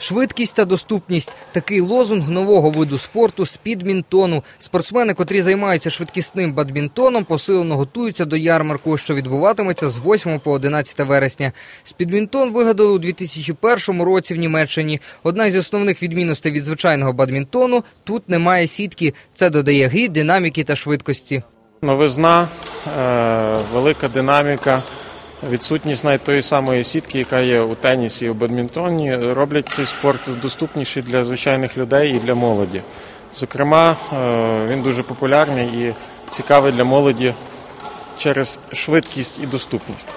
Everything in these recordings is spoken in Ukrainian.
Швидкість та доступність такий лозунг нового виду спорту спідмінтону. Спортсмени, котрі займаються швидкісним бадмінтоном, посилено готуються до ярмарку, що відбуватиметься з 8 по 11 вересня. Спідмінтон вигадали у 2001 році в Німеччині. Одна з основних відмінностей від звичайного бадмінтону тут немає сітки. Це додає грі, динаміки та швидкості. Новизна, е, велика динаміка, відсутність навіть тої самої сітки, яка є у тенісі і у бадмінтоні, роблять цей спорт доступніший для звичайних людей і для молоді. Зокрема, е, він дуже популярний і цікавий для молоді через швидкість і доступність.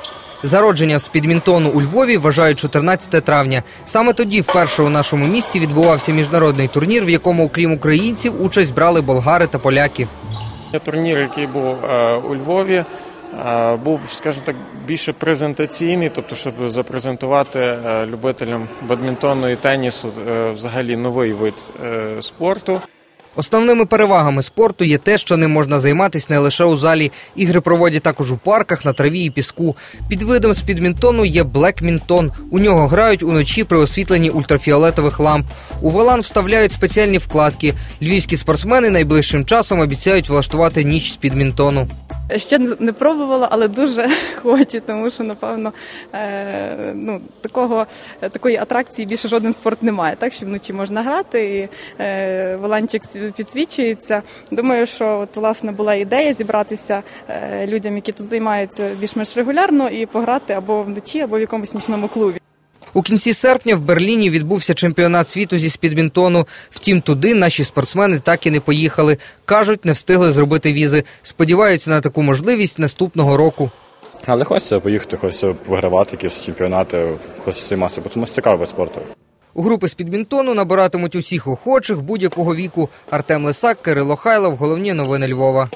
Зародження спідмінтону у Львові вважають 14 травня. Саме тоді вперше у нашому місті відбувався міжнародний турнір, в якому, окрім українців, участь брали болгари та поляки. Турнір, який був е, у Львові, був, скажімо так, більше презентаційний, тобто, щоб запрезентувати е, любителям бадмінтону і тенісу е, взагалі новий вид е, спорту. Основними перевагами спорту є те, що ним можна займатися не лише у залі. Ігри проводять також у парках, на траві і піску. Під видом спідмінтону є блекмінтон. У нього грають уночі при освітленні ультрафіолетових ламп. У валан вставляють спеціальні вкладки. Львівські спортсмени найближчим часом обіцяють влаштувати ніч спідмінтону. Ще не пробувала, але дуже хочу, тому що напевно е, ну такого такої атракції більше жоден спорт немає. Так що вночі можна грати, і е, воланчик підсвічується. Думаю, що от власне була ідея зібратися е, людям, які тут займаються більш-менш регулярно, і пограти або вночі, або в якомусь нічному клубі. У кінці серпня в Берліні відбувся чемпіонат світу зі спідмінтону. Втім, туди наші спортсмени так і не поїхали. Кажуть, не встигли зробити візи. Сподіваються на таку можливість наступного року. Але хочеться поїхати, хочеться вигравати якісь чемпіонати, хочеться займатися, бо тому цікавий спорту. У групи з підмінтону набиратимуть усіх охочих будь-якого віку. Артем Лисак, Кирило Хайлов. Головні новини Львова.